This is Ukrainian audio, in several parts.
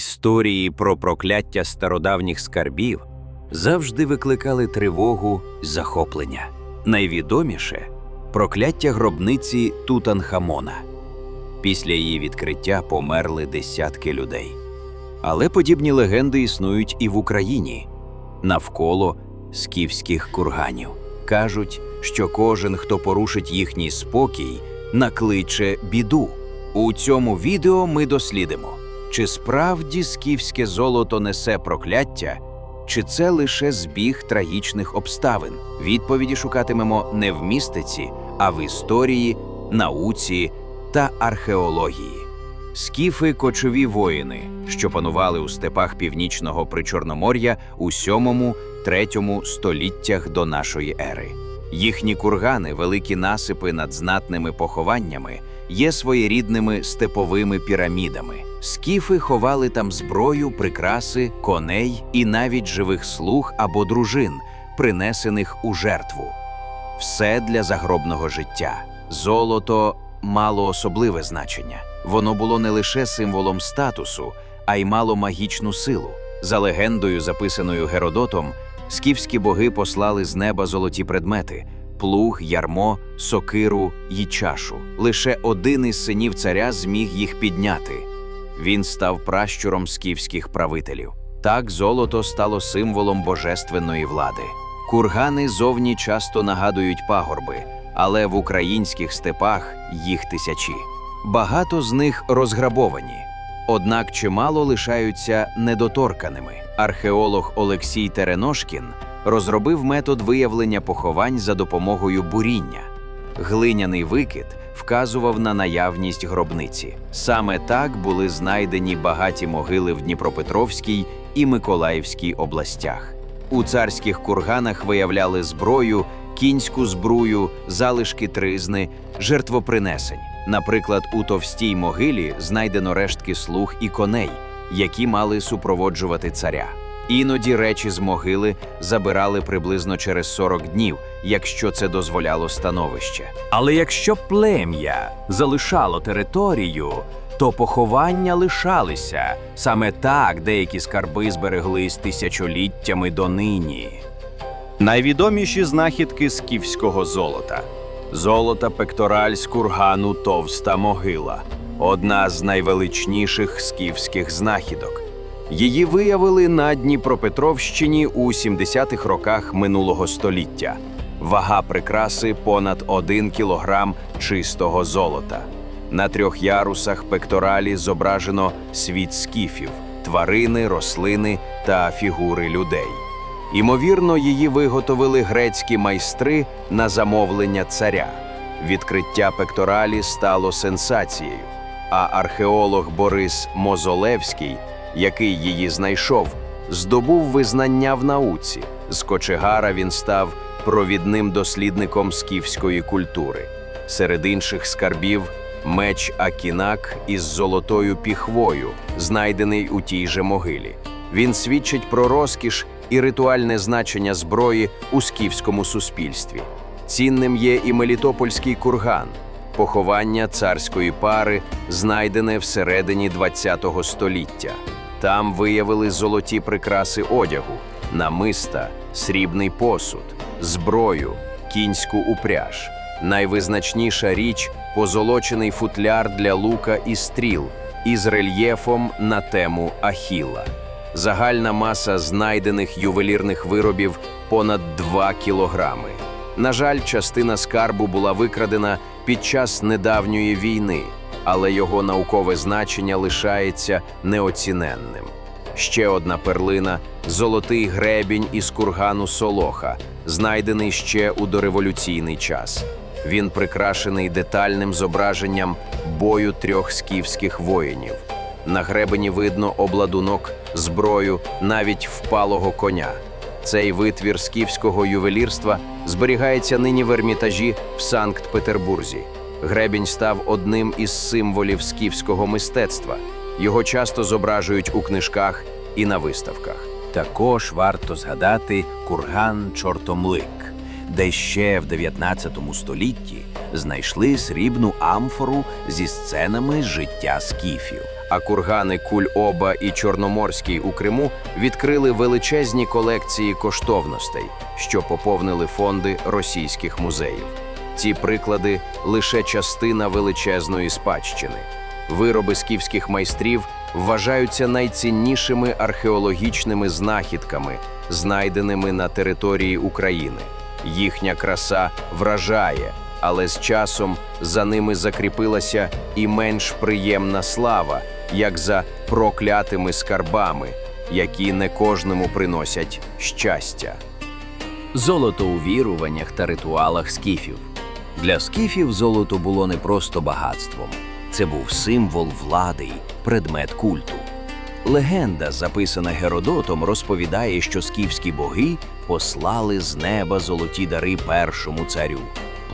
Історії про прокляття стародавніх скарбів завжди викликали тривогу й захоплення. Найвідоміше прокляття гробниці Тутанхамона. Після її відкриття померли десятки людей. Але подібні легенди існують і в Україні навколо скіфських курганів. Кажуть, що кожен, хто порушить їхній спокій, накличе біду. У цьому відео ми дослідимо, чи справді скіфське золото несе прокляття, чи це лише збіг трагічних обставин. Відповіді шукатимемо не в містиці, а в історії, науці та археології. Скіфи кочові воїни, що панували у степах північного причорномор'я у 7-3 століттях до нашої ери. Їхні кургани, великі насипи над знатними похованнями, є своєрідними степовими пірамідами. Скіфи ховали там зброю, прикраси, коней і навіть живих слуг або дружин, принесених у жертву. Все для загробного життя. Золото мало особливе значення. Воно було не лише символом статусу, а й мало магічну силу. За легендою, записаною Геродотом, скіфські боги послали з неба золоті предмети: плуг, ярмо, сокиру й чашу. Лише один із синів царя зміг їх підняти. Він став пращуром скіфських правителів. Так золото стало символом божественної влади. Кургани зовні часто нагадують пагорби, але в українських степах їх тисячі. Багато з них розграбовані, однак чимало лишаються недоторканими. Археолог Олексій Тереношкін розробив метод виявлення поховань за допомогою буріння. Глиняний викид вказував на наявність гробниці. Саме так були знайдені багаті могили в Дніпропетровській і Миколаївській областях. У царських курганах виявляли зброю, кінську збрую, залишки тризни, жертвопринесень. Наприклад, у товстій могилі знайдено рештки слуг і коней, які мали супроводжувати царя. Іноді речі з могили забирали приблизно через 40 днів, якщо це дозволяло становище. Але якщо плем'я залишало територію, то поховання лишалися. Саме так деякі скарби збереглись тисячоліттями донині. Найвідоміші знахідки скіфського золота. Золота пектораль з кургану Товста могила одна з найвеличніших скіфських знахідок. Її виявили на Дніпропетровщині у 70-х роках минулого століття. Вага прикраси понад 1 кілограм чистого золота. На трьох ярусах пекторалі зображено світ скіфів, тварини, рослини та фігури людей. Імовірно, її виготовили грецькі майстри на замовлення царя. Відкриття пекторалі стало сенсацією, а археолог Борис Мозолевський, який її знайшов, здобув визнання в науці. З кочегара він став провідним дослідником скіфської культури. Серед інших скарбів меч Акінак із золотою піхвою, знайдений у тій же могилі. Він свідчить про розкіш і ритуальне значення зброї у скіфському суспільстві. Цінним є і Мелітопольський курган, поховання царської пари, знайдене всередині ХХ століття. Там виявили золоті прикраси одягу, намиста, срібний посуд, зброю, кінську упряж. Найвизначніша річ позолочений футляр для лука і стріл із рельєфом на тему Ахіла. Загальна маса знайдених ювелірних виробів понад 2 кілограми. На жаль, частина скарбу була викрадена під час недавньої війни, але його наукове значення лишається неоціненним. Ще одна перлина золотий гребінь із кургану Солоха, знайдений ще у дореволюційний час. Він прикрашений детальним зображенням бою трьох скіфських воїнів. На гребені видно обладунок, зброю, навіть впалого коня. Цей витвір скіфського ювелірства зберігається нині в ермітажі в Санкт-Петербурзі. Гребінь став одним із символів скіфського мистецтва. Його часто зображують у книжках і на виставках. Також варто згадати курган Чортомлик, де ще в 19 столітті знайшли срібну амфору зі сценами життя скіфів. а кургани Куль-Оба і Чорноморський у Криму відкрили величезні колекції коштовностей, що поповнили фонди російських музеїв. Ці приклади лише частина величезної спадщини. Вироби скіфських майстрів вважаються найціннішими археологічними знахідками, знайденими на території України. Їхня краса вражає, але з часом за ними закріпилася і менш приємна слава, як за проклятими скарбами, які не кожному приносять щастя. Золото у віруваннях та ритуалах скіфів. Для скіфів золото було не просто багатством, це був символ влади, предмет культу. Легенда, записана Геродотом, розповідає, що скіфські боги послали з неба золоті дари першому царю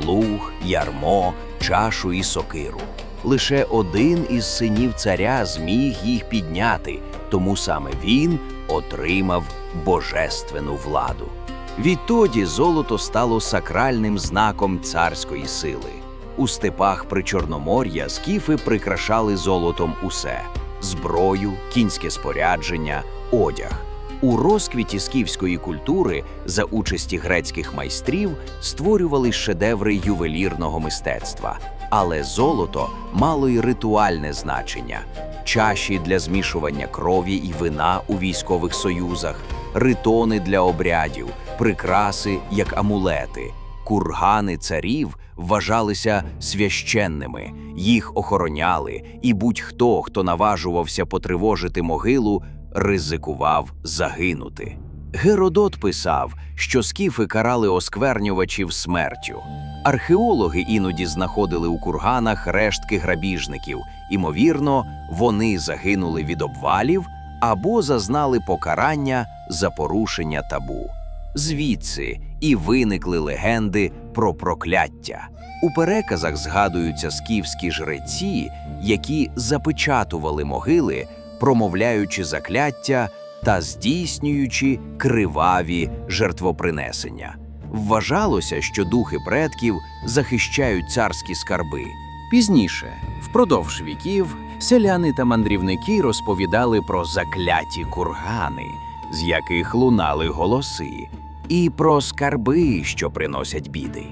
плуг, ярмо, чашу і сокиру. Лише один із синів царя зміг їх підняти, тому саме він отримав божественну владу. Відтоді золото стало сакральним знаком царської сили. У степах Причорномор'я скіфи прикрашали золотом усе: зброю, кінське спорядження, одяг. У розквіті скіфської культури за участі грецьких майстрів створювали шедеври ювелірного мистецтва. Але золото мало й ритуальне значення: чаші для змішування крові і вина у військових союзах, ритони для обрядів, прикраси як амулети. Кургани царів вважалися священними, їх охороняли, і будь-хто, хто наважувався потривожити могилу, ризикував загинути. Геродот писав, що скіфи карали осквернювачів смертю. Археологи іноді знаходили у курганах рештки грабіжників. Імовірно, вони загинули від обвалів або зазнали покарання за порушення табу. Звідси і виникли легенди про прокляття. У переказах згадуються скіфські жреці, які запечатували могили, промовляючи закляття та здійснюючи криваві жертвопринесення. Вважалося, що духи предків захищають царські скарби. Пізніше, впродовж віків, селяни та мандрівники розповідали про закляті кургани, з яких лунали голоси, і про скарби, що приносять біди.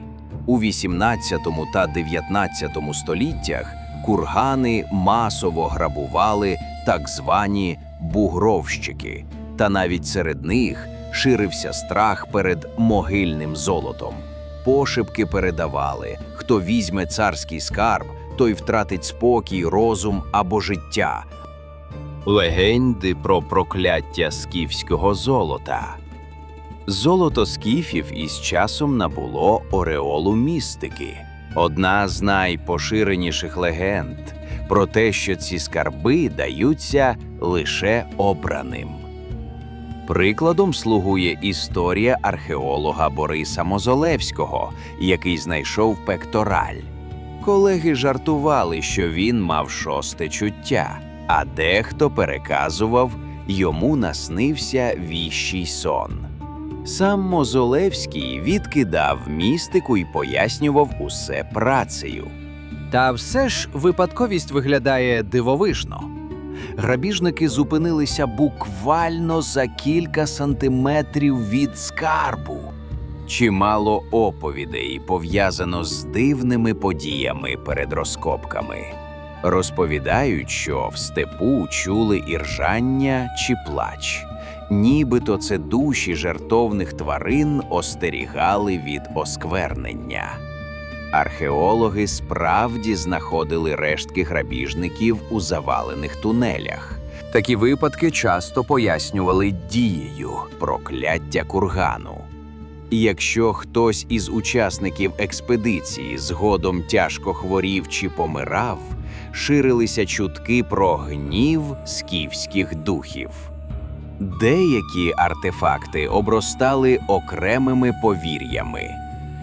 У 18 та 19 століттях кургани масово грабували так звані бугровщики, та навіть серед них ширився страх перед могильним золотом. Пошепки передавали: хто візьме царський скарб, той втратить спокій, розум або життя. Легенди про прокляття скіфського золота. Золото скіфів із часом набуло ореолу містики. Одна з найпоширеніших легенд про те, що ці скарби даються лише обраним. Прикладом слугує історія археолога Бориса Мозолевського, який знайшов пектораль. Колеги жартували, що він мав шосте чуття, а дехто переказував йому наснився віщий сон. Сам Мозолевський відкидав містику і пояснював усе працею. Та все ж випадковість виглядає дивовижно. Грабіжники зупинилися буквально за кілька сантиметрів від скарбу. Чимало оповідей пов'язано з дивними подіями перед розкопками. Розповідають, що в степу чули іржання чи плач. Нібито це душі жертовних тварин остерігали від осквернення. Археологи справді знаходили рештки грабіжників у завалених тунелях. Такі випадки часто пояснювали дією прокляття кургану. Якщо хтось із учасників експедиції згодом тяжко хворів чи помирав, ширилися чутки про гнів скіфських духів. Деякі артефакти обростали окремими повір'ями.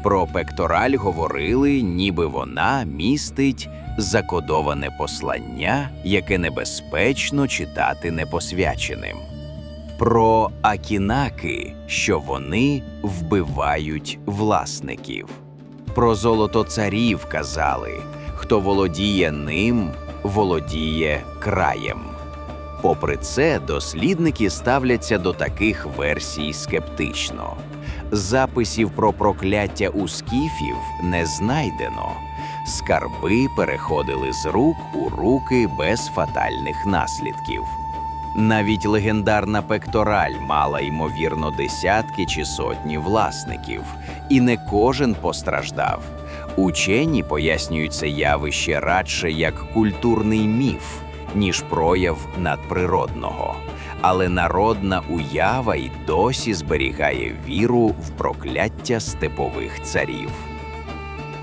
Про пектораль говорили, ніби вона містить закодоване послання, яке небезпечно читати непосвяченим. Про акінаки, що вони вбивають власників. Про золото царів казали, хто володіє ним, володіє краєм. Попри це, дослідники ставляться до таких версій скептично. Записів про прокляття у скіфів не знайдено. Скарби переходили з рук у руки без фатальних наслідків. Навіть легендарна пектораль мала ймовірно десятки чи сотні власників, і не кожен постраждав. Учені пояснюють це явище радше як культурний міф, ніж прояв надприродного. Але народна уява й досі зберігає віру в прокляття степових царів.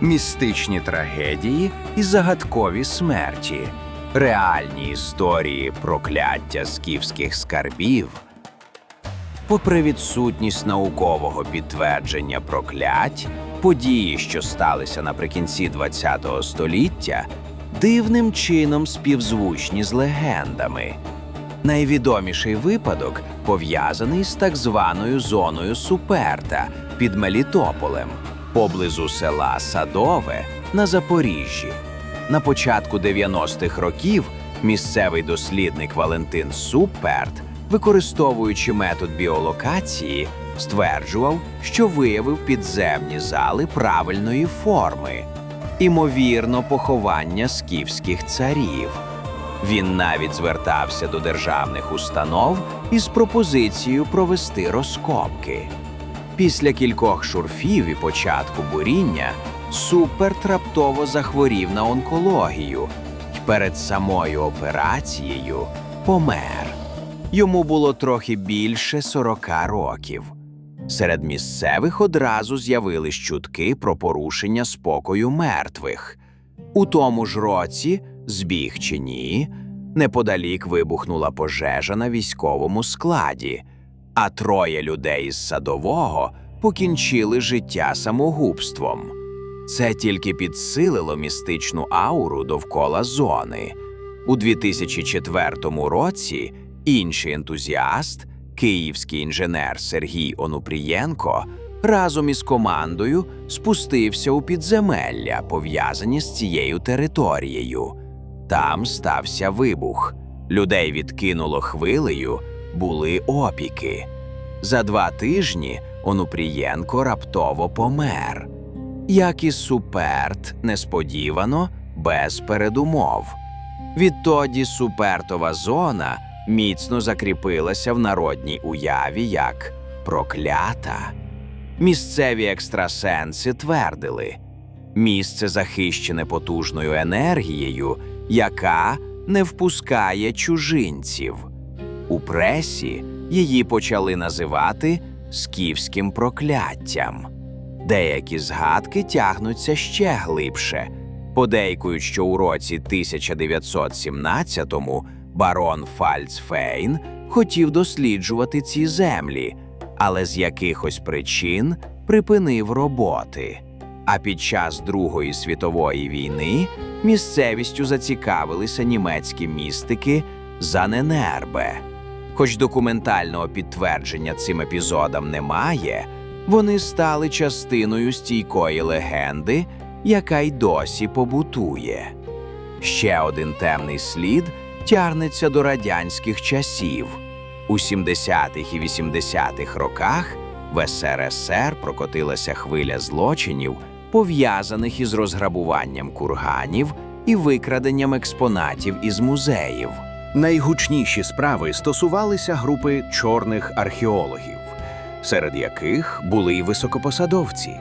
Містичні трагедії і загадкові смерті. Реальні історії прокляття скіфських скарбів. Попри відсутність наукового підтвердження проклять, події, що сталися наприкінці ХХ століття, дивним чином співзвучні з легендами. Найвідоміший випадок пов'язаний з так званою зоною Суперта під Мелітополем, поблизу села Садове на Запоріжжі. На початку 90-х років місцевий дослідник Валентин Суперт, використовуючи метод біолокації, стверджував, що виявив підземні зали правильної форми, імовірно, поховання скіфських царів. Він навіть звертався до державних установ із пропозицією провести розкопки. Після кількох шурфів і початку буріння Суперт раптово захворів на онкологію і перед самою операцією помер. Йому було трохи більше 40 років. Серед місцевих одразу з'явились чутки про порушення спокою мертвих. У тому ж році, збіг чи ні, неподалік вибухнула пожежа на військовому складі, а троє людей із садового покінчили життя самогубством. Це тільки підсилило містичну ауру довкола зони. У 2004 році інший ентузіаст, київський інженер Сергій Онупрієнко, разом із командою спустився у підземелля, пов'язані з цією територією. Там стався вибух. Людей відкинуло хвилею, були опіки. За два тижні Онупрієнко раптово помер. Як і суперт, несподівано, без передумов. Відтоді супертова зона міцно закріпилася в народній уяві як проклята. Місцеві екстрасенси твердили, місце захищене потужною енергією, яка не впускає чужинців. У пресі її почали називати скіфським прокляттям. Деякі згадки тягнуться ще глибше. Подейкують, що у році 1917-му барон Фальцфейн хотів досліджувати ці землі, але з якихось причин припинив роботи. А під час Другої світової війни місцевістю зацікавилися німецькі містики Заненербе. Хоч документального підтвердження цим епізодам немає, вони стали частиною стійкої легенди, яка й досі побутує. Ще один темний слід тягнеться до радянських часів. У 70-х і 80-х роках в СРСР прокотилася хвиля злочинів, пов'язаних із розграбуванням курганів і викраденням експонатів із музеїв. Найгучніші справи стосувалися групи чорних археологів, серед яких були й високопосадовці.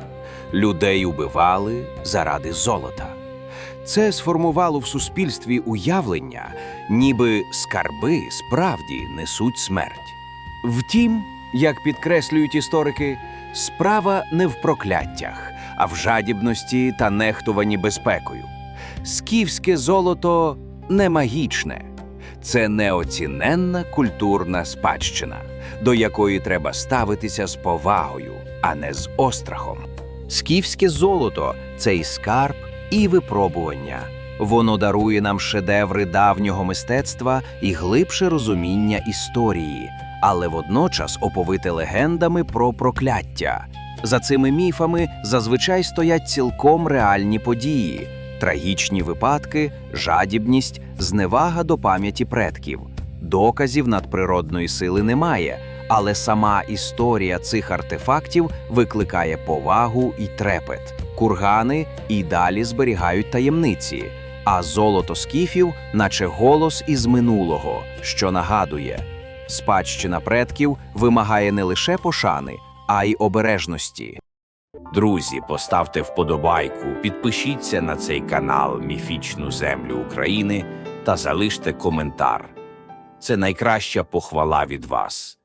Людей убивали заради золота. Це сформувало в суспільстві уявлення, ніби скарби справді несуть смерть. Втім, як підкреслюють історики, справа не в прокляттях, а в жадібності та нехтуванні безпекою. Скіфське золото не магічне, це неоціненна культурна спадщина, до якої треба ставитися з повагою, а не з острахом. Скіфське золото це і скарб, і випробування. Воно дарує нам шедеври давнього мистецтва і глибше розуміння історії, але водночас оповите легендами про прокляття. За цими міфами зазвичай стоять цілком реальні події, трагічні випадки, жадібність, зневага до пам'яті предків. Доказів надприродної сили немає, але сама історія цих артефактів викликає повагу і трепет. Кургани і далі зберігають таємниці, а золото скіфів, наче голос із минулого, що нагадує: спадщина предків вимагає не лише пошани, а й обережності. Друзі, поставте вподобайку, підпишіться на цей канал Міфічну Землю України та залиште коментар. Це найкраща похвала від вас.